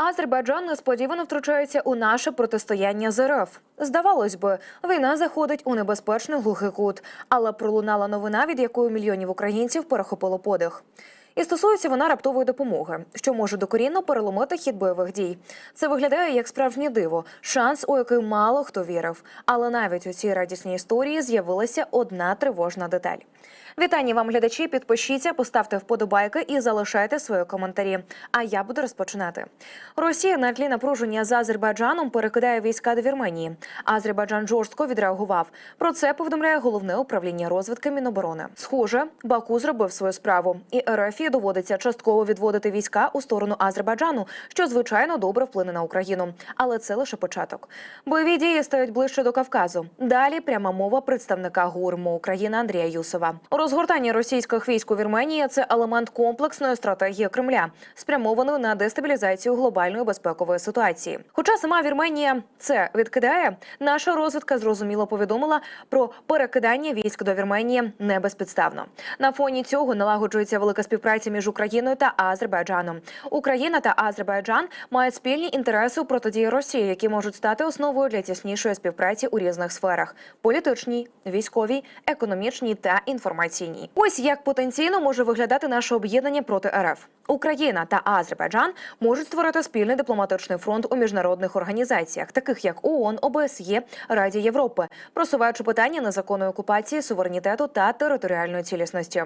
Азербайджан несподівано втручається у наше протистояння з РФ. Здавалось би, війна заходить у небезпечний глухий кут, але пролунала новина, від якої мільйонів українців перехопило подих. І стосується вона раптової допомоги, що може докорінно переломити хід бойових дій. Це виглядає як справжнє диво, шанс, у який мало хто вірив. Але навіть у цій радісній історії з'явилася одна тривожна деталь. Вітання вам, глядачі. Підпишіться, поставте вподобайки і залишайте свої коментарі. А я буду розпочинати. Росія на тлі напруження з Азербайджаном перекидає війська до Вірменії. Азербайджан жорстко відреагував. Про це повідомляє головне управління розвідки Міноборони. Схоже, Баку зробив свою справу, і РФ доводиться частково відводити війська у сторону Азербайджану, що звичайно добре вплине на Україну. Але це лише початок. Бойові дії стають ближче до Кавказу. Далі пряма мова представника ГУРМО України Андрія Юсова. Розгортання російських військ у Вірменії це елемент комплексної стратегії Кремля, спрямованої на дестабілізацію глобальної безпекової ситуації. Хоча сама Вірменія це відкидає, наша розвідка зрозуміло повідомила про перекидання військ до Вірменії не безпідставно. На фоні цього налагоджується велика співпраця між Україною та Азербайджаном. Україна та Азербайджан мають спільні інтереси у протидії Росії, які можуть стати основою для тіснішої співпраці у різних сферах: політичній, військовій, економічній та інформаційній. Ось як потенційно може виглядати наше об'єднання проти РФ. Україна та Азербайджан можуть створити спільний дипломатичний фронт у міжнародних організаціях, таких як ООН, ОБСЄ, Раді Європи, просуваючи питання незаконної окупації, суверенітету та територіальної цілісності.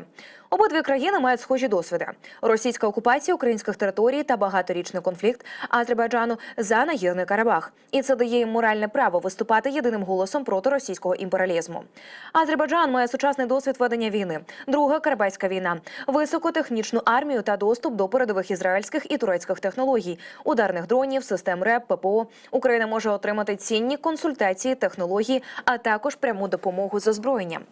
Обидві країни мають схожі досвіди: російська окупація українських територій та багаторічний конфлікт Азербайджану за нагірний Карабах. І це дає їм моральне право виступати єдиним голосом проти російського імперіалізму. Азербайджан має сучасний досвід ведення війни, друга Карабайська війна, високотехнічну армію та доступ до передових ізраїльських і турецьких технологій, ударних дронів, систем РЕП, ППО. Україна може отримати цінні консультації, технології, а також пряму допомогу з озброєнням.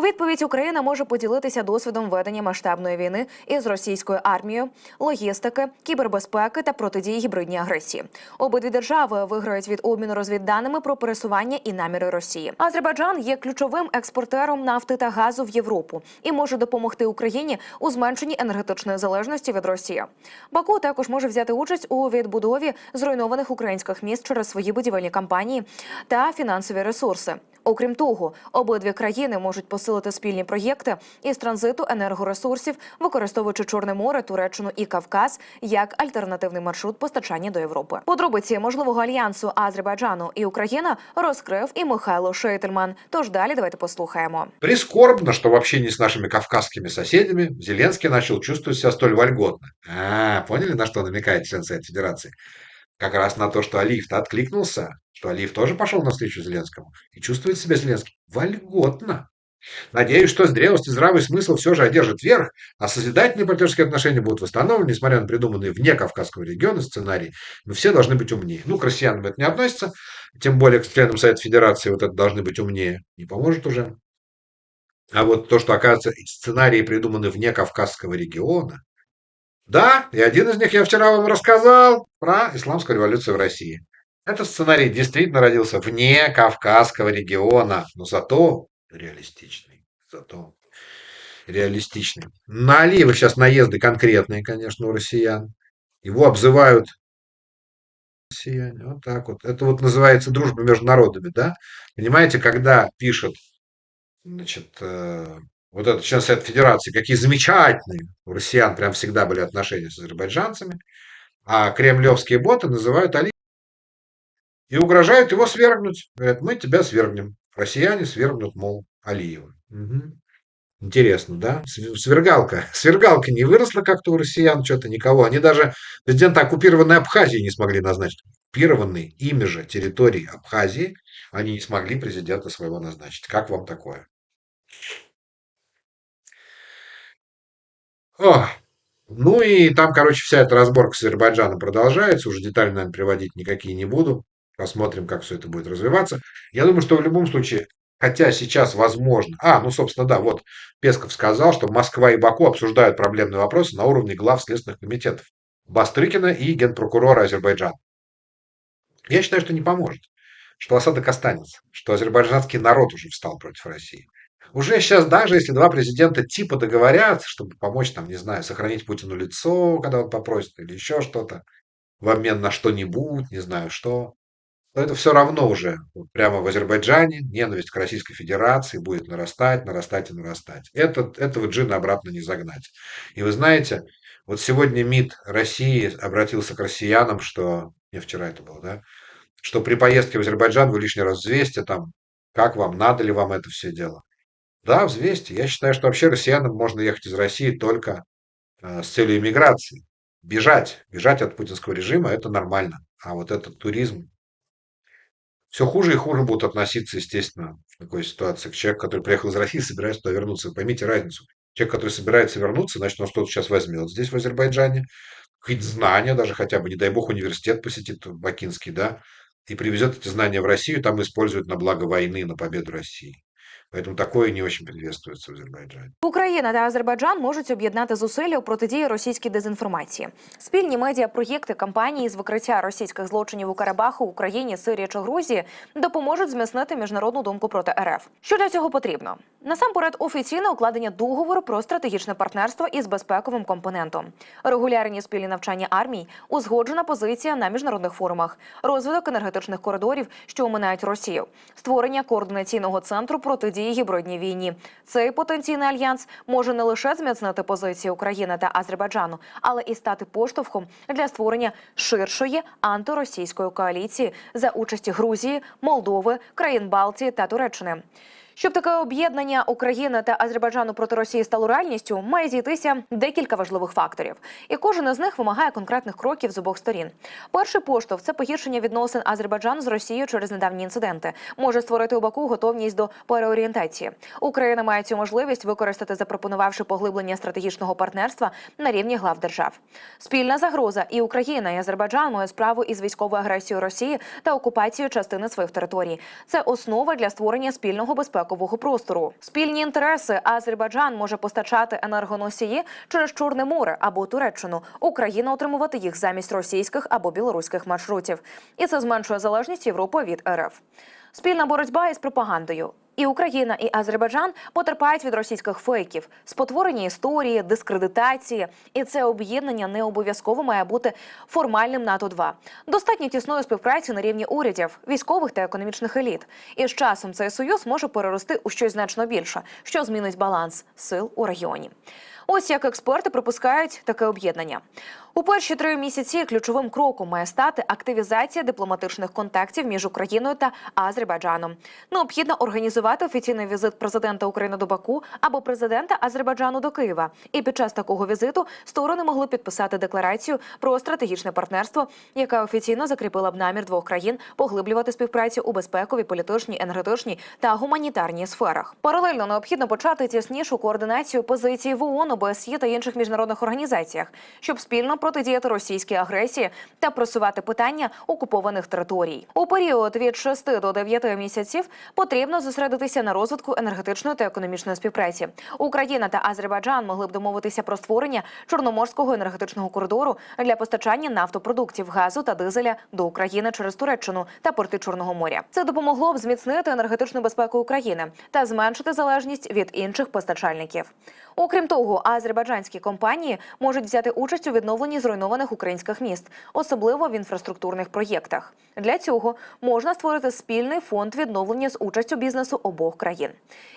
У відповідь Україна може поділитися досвідом ведення масштабної війни із російською армією, логістики, кібербезпеки та протидії гібридній агресії. Обидві держави виграють від обміну розвідданими про пересування і наміри Росії. Азербайджан є ключовим експортером нафти та газу в Європу і може допомогти Україні у зменшенні енергетичної залежності від Росії. Баку також може взяти участь у відбудові зруйнованих українських міст через свої будівельні кампанії та фінансові ресурси. Окрім того, обидві країни можуть посилити спільні проєкти із транзиту енергоресурсів, використовуючи Чорне море, Туреччину і Кавказ як альтернативний маршрут постачання до Європи. Подробиці можливого альянсу Азербайджану і Україна розкрив і Михайло Шейтельман. Тож далі давайте послухаємо. Прискорбно, что в общении с нашими кавказскими соседями Зеленский начал чувствовать себя столь вольготно. А, поняли, на что намекает член Совета Федерации? Как раз на то, что Алиев-то откликнулся, что Алиев тоже пошел навстречу Зеленскому и чувствует себя Зеленский вольготно. Надеюсь, что зрелость и здравый смысл все же одержат верх, а созидательные партнерские отношения будут восстановлены, несмотря на придуманные вне Кавказского региона сценарии. Мы все должны быть умнее. Ну, к россиянам это не относится, тем более к членам Совета Федерации вот это должны быть умнее. Не поможет уже. А вот то, что, оказывается, сценарии придуманы вне Кавказского региона. Да, и один из них я вчера вам рассказал про исламскую революцию в России. Этот сценарий действительно родился вне Кавказского региона, но зато реалистичный. Зато реалистичный. На Алиева сейчас наезды конкретные, конечно, у россиян. Его обзывают россияне. Вот так вот. Это вот называется дружба между народами, да? Понимаете, когда пишет, значит, э, вот этот член Совета Федерации, какие замечательные у россиян прям всегда были отношения с азербайджанцами, а кремлевские боты называют Али и угрожают его свергнуть. Говорят, мы тебя свергнем. Россияне свергнут, мол, Алиева. Мгм. Интересно, да? Св- Свергалка. Свергалка не выросла как-то у россиян, что-то никого. Они даже президента оккупированной Абхазии не смогли назначить. Оккупированной ими же территории Абхазии они не смогли президента своего назначить. Как вам такое? О, ну и там, короче, вся эта разборка с Азербайджаном продолжается. Уже детали, наверное, приводить никакие не буду. Посмотрим, как все это будет развиваться. Я думаю, что в любом случае, хотя сейчас возможно... А, ну, собственно, да, вот Песков сказал, что Москва и Баку обсуждают проблемные вопросы на уровне глав следственных комитетов Бастрыкина и генпрокурора Азербайджана. Я считаю, что не поможет. Что осадок останется. Что азербайджанский народ уже встал против России. Уже сейчас, даже если два президента типа договорятся, чтобы помочь, там, не знаю, сохранить Путину лицо, когда он попросит, или еще что-то, в обмен на что-нибудь, не знаю что, то это все равно уже вот прямо в Азербайджане ненависть к Российской Федерации будет нарастать, нарастать и нарастать. Этот, этого джина обратно не загнать. И вы знаете, вот сегодня МИД России обратился к россиянам, что, не вчера это было, да, что при поездке в Азербайджан вы лишний раз взвесьте там, как вам, надо ли вам это все дело. Да, взвесьте. Я считаю, что вообще россиянам можно ехать из России только э, с целью иммиграции. Бежать, бежать от путинского режима – это нормально. А вот этот туризм, все хуже и хуже будут относиться, естественно, в такой ситуации к человеку, который приехал из России, собирается туда вернуться. Поймите разницу. Человек, который собирается вернуться, значит, он что-то сейчас возьмет здесь, в Азербайджане, какие-то знания, даже хотя бы, не дай бог, университет посетит бакинский, да, и привезет эти знания в Россию, там используют на благо войны, на победу России. Поэтому такое не очень приветствуется в Азербайджане. Україна та Азербайджан можуть об'єднати зусилля у протидії російській дезінформації. Спільні медіапроєкти кампанії з викриття російських злочинів у Карабаху, Україні, Сирії чи Грузії допоможуть зміцнити міжнародну думку проти РФ. Що для цього потрібно? Насамперед, офіційне укладення договору про стратегічне партнерство із безпековим компонентом, регулярні спільні навчання армій, узгоджена позиція на міжнародних форумах, розвиток енергетичних коридорів, що оминають Росію, створення координаційного центру протидії гібридній війні. Цей потенційний альянс може не лише зміцнити позиції України та Азербайджану, але і стати поштовхом для створення ширшої антиросійської коаліції за участі Грузії, Молдови, країн Балтії та Туреччини. Щоб таке об'єднання України та Азербайджану проти Росії стало реальністю, має зійтися декілька важливих факторів, і кожен із них вимагає конкретних кроків з обох сторін. Перший поштовх це погіршення відносин Азербайджану з Росією через недавні інциденти, може створити у Баку готовність до переорієнтації. Україна має цю можливість використати, запропонувавши поглиблення стратегічного партнерства на рівні глав держав. Спільна загроза і Україна і Азербайджан мають справу із військовою агресією Росії та окупацією частини своїх територій. Це основа для створення спільного безпекового простору. Спільні інтереси Азербайджан може постачати енергоносії через Чорне море або Туреччину. Україна отримувати їх замість російських або білоруських маршрутів, і це зменшує залежність Європи від РФ. Спільна боротьба із пропагандою. І Україна, і Азербайджан потерпають від російських фейків, спотворення історії, дискредитації. І це об'єднання не обов'язково має бути формальним НАТО 2 Достатньо тісної співпраці на рівні урядів, військових та економічних еліт. І з часом цей союз може перерости у щось значно більше, що змінить баланс сил у регіоні. Ось як експерти припускають таке об'єднання. У перші три місяці ключовим кроком має стати активізація дипломатичних контактів між Україною та Азербайджаном. Необхідно організувати офіційний візит президента України до Баку або президента Азербайджану до Києва. І під час такого візиту сторони могли підписати декларацію про стратегічне партнерство, яка офіційно закріпила б намір двох країн поглиблювати співпрацю у безпековій, політичній, енергетичній та гуманітарній сферах. Паралельно необхідно почати тіснішу координацію позицій в ООН, ОБСЄ та інших міжнародних організаціях, щоб спільно протидіяти російській агресії та просувати питання окупованих територій. У період від 6 до 9 місяців потрібно зосередитися на розвитку енергетичної та економічної співпраці. Україна та Азербайджан могли б домовитися про створення чорноморського енергетичного коридору для постачання нафтопродуктів, газу та дизеля до України через Туреччину та порти Чорного моря. Це допомогло б зміцнити енергетичну безпеку України та зменшити залежність від інших постачальників. Окрім того, азербайджанські компанії можуть взяти участь у відновленні зруйнованих українських міст, особливо в інфраструктурних проєктах. Для цього можна створити спільний фонд відновлення з участю бізнесу обох країн.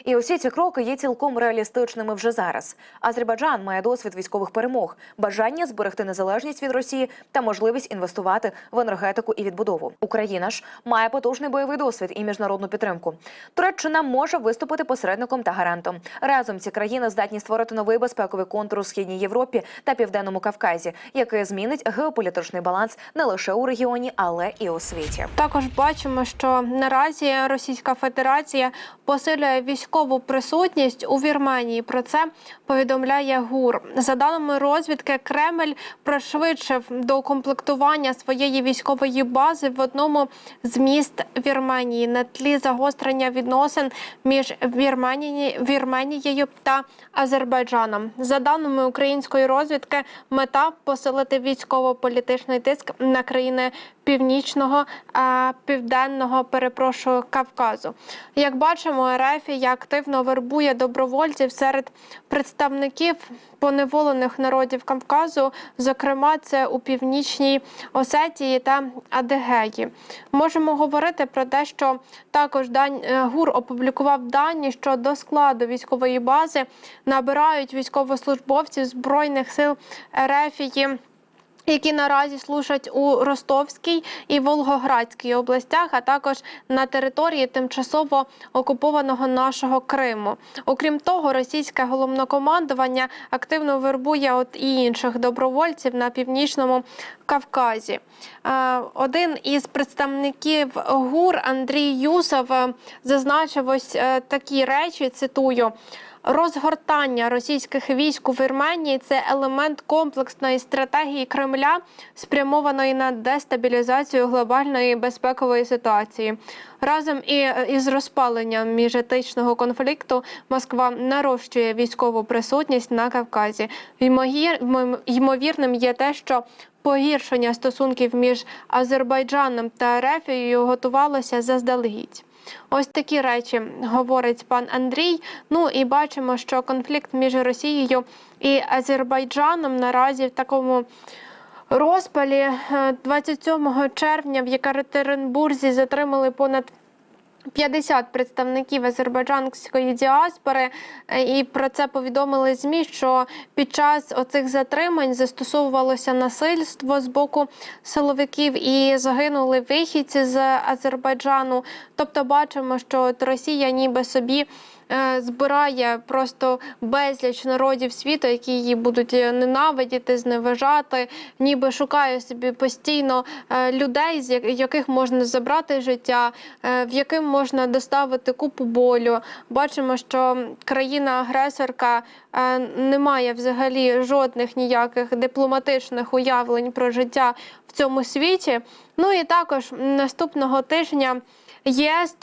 І усі ці кроки є цілком реалістичними вже зараз. Азербайджан має досвід військових перемог, бажання зберегти незалежність від Росії та можливість інвестувати в енергетику і відбудову. Україна ж має потужний бойовий досвід і міжнародну підтримку. Туреччина може виступити посередником та гарантом. Разом ці країни здатні створити новий безпековий контур у східній Європі та південному Кавказі, який змінить геополітичний баланс не лише у регіоні, але і у світі. Також бачимо, що наразі Російська Федерація посилює військову присутність у Вірменії. Про це повідомляє ГУР. За даними розвідки, Кремль пришвидшив доукомплектування своєї військової бази в одному з міст Вірменії на тлі загострення відносин між Вірменії, Вірменією та Азербайджаном. За даними української розвідки, мета посилити військово-політичний тиск на країни північного а південного перепрошую Кавказу. Як бачимо, Ерефія активно вербує добровольців серед представників поневолених народів Кавказу, зокрема, це у північній Осетії та Адигеї. Можемо говорити про те, що також Дань е, ГУР опублікував дані, що до складу військової бази набирають військовослужбовців збройних сил Ерефії які наразі служать у Ростовській і Волгоградській областях, а також на території тимчасово окупованого нашого Криму. Окрім того, російське головнокомандування активно вербує от і інших добровольців на північному Кавказі. Е, Один із представників ГУР Андрій Юсов е, зазначив ось е, такі речі. Цитую. Розгортання російських військ у Вірменії це елемент комплексної стратегії Кремля, спрямованої на дестабілізацію глобальної безпекової ситуації. Разом і із розпаленням міжетичного конфлікту Москва нарощує військову присутність на Кавказі. Ймовірним є те, що погіршення стосунків між Азербайджаном та Ерефією готувалося заздалегідь. Ось такі речі говорить пан Андрій. Ну і бачимо, що конфлікт між Росією і Азербайджаном наразі в такому розпалі Е, 27 червня в Єкатеринбурзі затримали понад 50 представників азербайджанської діаспори, Е, і про це повідомили змі. Що під час оцих затримань застосовувалося насильство з боку силовиків і загинули вихідці з Азербайджану. Тобто, бачимо, що от Росія ніби собі. Е, Збирає просто безліч народів світу, які її будуть е, ненавидіти, зневажати, ніби шукає собі постійно е, людей, з яких можна забрати життя, в яким можна доставити купу болю. Бачимо, що країна-агресорка не має взагалі жодних ніяких дипломатичних уявлень про життя в цьому світі. Ну і також наступного тижня ЄС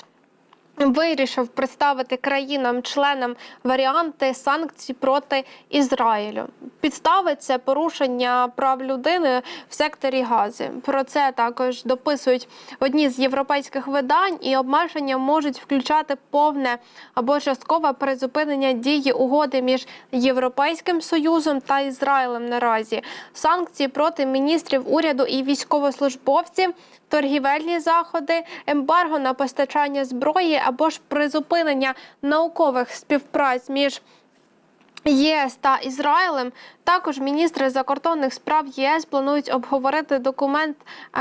вирішив представити країнам-членам варіанти санкцій проти Ізраїлю. Підстави це порушення прав людини в секторі Гази. Про це також дописують одні з європейських видань, і обмеження можуть включати повне або часткове призупинення дії угоди між Європейським Союзом та Ізраїлем наразі. Санкції проти міністрів уряду і військовослужбовців торгівельні заходи, ембарго на постачання зброї або ж призупинення наукових співпраць між ЄС та Ізраїлем. Також міністри закордонних справ ЄС планують обговорити документ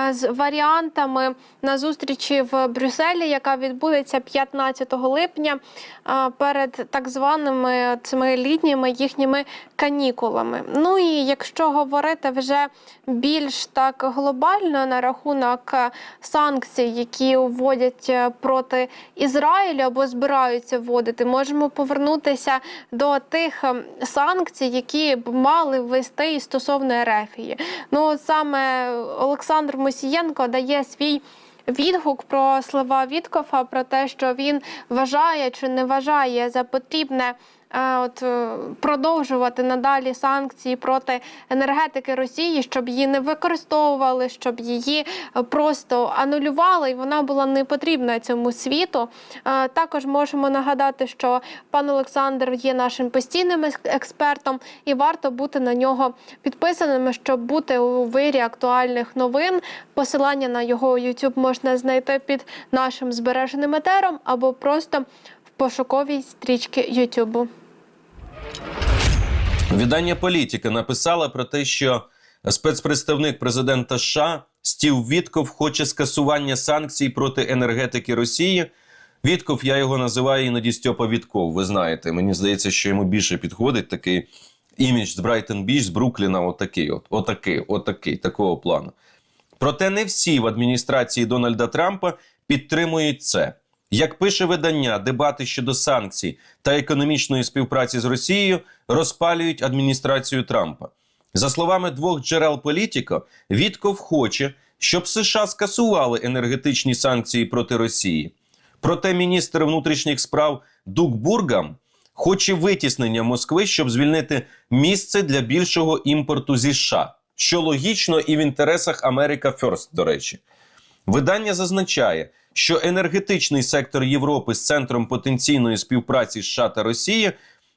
е, з варіантами на зустрічі в Брюсселі, яка відбудеться 15 липня е, перед так званими цими літніми їхніми канікулами. Ну і якщо говорити вже більш так глобально на рахунок е, санкцій, які вводять проти Ізраїлю або збираються вводити, можемо повернутися до тих санкцій, які б мали ввести і стосовно Ерефії. Ну саме Олександр Мосієнко дає свій. Відгук про слова Віткофа про те, що він вважає чи не вважає за потрібне от е, продовжувати надалі санкції проти енергетики Росії, щоб її не використовували, щоб її е, просто анулювали, і вона була не потрібна цьому світу. Е, Також можемо нагадати, що пан Олександр є нашим постійним експертом, і варто бути на нього підписаними, щоб бути у вирі актуальних новин. Посилання на його YouTube можна знайти під нашим збереженим етером або просто в пошуковій стрічці YouTube. Видання Політіка написала про те, що спецпредставник президента США Стів Вітков хоче скасування санкцій проти енергетики Росії. Вітков, я його називаю іноді Стьопа Вітков. Ви знаєте, мені здається, що йому більше підходить такий імідж з Брайтон Біч, з Брукліна, отакий, от, отакий, отакий, такого плану. Проте не всі в адміністрації Дональда Трампа підтримують це. Як пише видання, дебати щодо санкцій та економічної співпраці з Росією розпалюють адміністрацію Трампа. За словами двох джерел Політіко, Вітков хоче, щоб США скасували енергетичні санкції проти Росії. Проте міністр внутрішніх справ Дук Бургам хоче витіснення Москви, щоб звільнити місце для більшого імпорту зі США, що логічно і в інтересах Америка Ферст, до речі. Видання зазначає, що енергетичний сектор Європи з центром потенційної співпраці США та Росії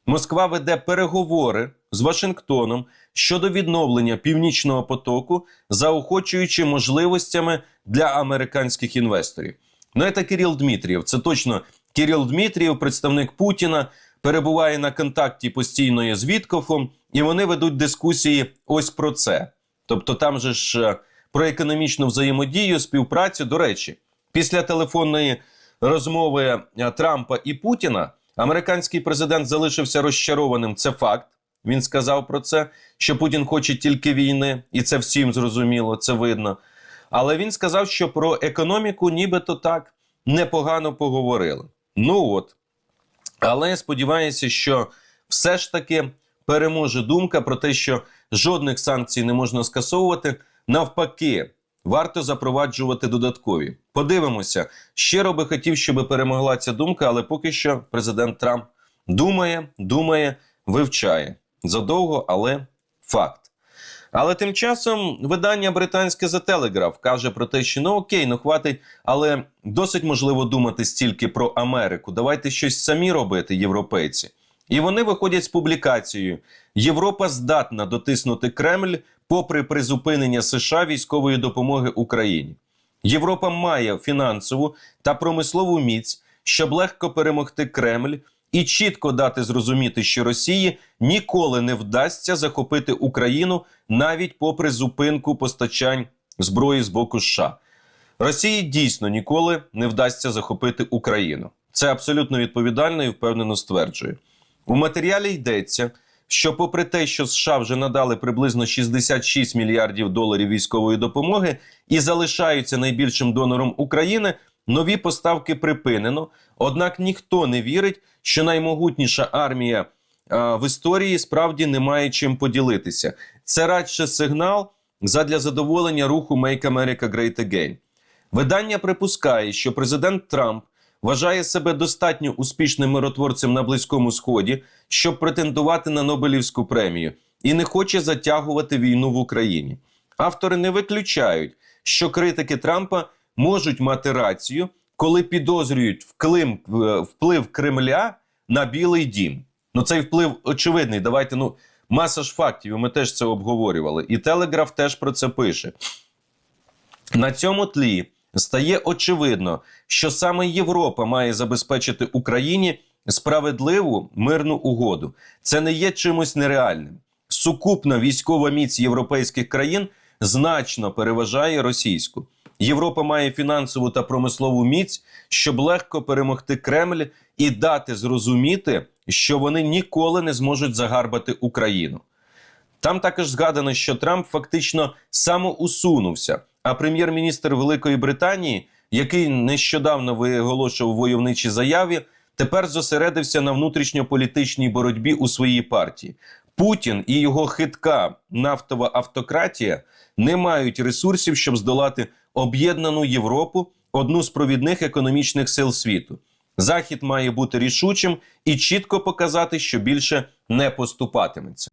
Москва веде переговори з Вашингтоном щодо відновлення північного потоку, заохочуючи можливостями для американських інвесторів. Ну, це Кирил Дмитрієв. Це точно Кирил Дмитрієв, представник Путіна, перебуває на контакті постійно з Віткофом, і вони ведуть дискусії ось про це. Тобто, там же ж е, про економічну взаємодію, співпрацю. До речі, після телефонної розмови е, Трампа і Путіна американський президент залишився розчарованим. Це факт. Він сказав про це, що Путін хоче тільки війни, і це всім зрозуміло, це видно. Але він сказав, що про економіку нібито так непогано поговорили. Ну от. Але я сподіваюся, що все ж таки переможе думка про те, що жодних санкцій не можна скасовувати. Навпаки, варто запроваджувати додаткові. Подивимося. Щиро би хотів, щоб перемогла ця думка, але поки що президент Трамп думає, думає, вивчає. Задовго, але факт. Але тим часом видання британське The Telegraph каже про те, що ну окей, ну хватить, але досить можливо думати стільки про Америку. Давайте щось самі робити, європейці. І вони виходять з публікацією: Європа здатна дотиснути Кремль попри призупинення США військової допомоги Україні. Європа має фінансову та промислову міць, щоб легко перемогти Кремль і чітко дати зрозуміти, що Росії ніколи не вдасться захопити Україну навіть попри зупинку постачань зброї з боку США. Росії дійсно ніколи не вдасться захопити Україну. Це абсолютно відповідально і впевнено стверджує. У матеріалі йдеться, що, попри те, що США вже надали приблизно 66 мільярдів доларів військової допомоги і залишаються найбільшим донором України, нові поставки припинено. Однак ніхто не вірить, що наймогутніша армія а, в історії справді не має чим поділитися. Це радше сигнал задля задоволення руху Make America Great Again. Видання припускає, що президент Трамп вважає себе достатньо успішним миротворцем на Близькому Сході, щоб претендувати на Нобелівську премію, і не хоче затягувати війну в Україні. Автори не виключають, що критики Трампа можуть мати рацію, коли підозрюють вплив Кремля на Білий Дім. Ну цей вплив очевидний. Давайте ну маса ж фактів. і Ми теж це обговорювали. І Телеграф теж про це пише. На цьому тлі стає очевидно, що саме Європа має забезпечити Україні справедливу мирну угоду. Це не є чимось нереальним. Сукупна військова міць європейських країн значно переважає російську. Європа має фінансову та промислову міць, щоб легко перемогти Кремль і дати зрозуміти, що вони ніколи не зможуть загарбати Україну. Там також згадано, що Трамп фактично самоусунувся. А прем'єр-міністр Великої Британії, який нещодавно виголошував войовничі заяві, тепер зосередився на внутрішньополітичній боротьбі у своїй партії. Путін і його хитка нафтова автократія не мають ресурсів, щоб здолати об'єднану Європу, одну з провідних економічних сил світу. Захід має бути рішучим і чітко показати, що більше не поступатиметься.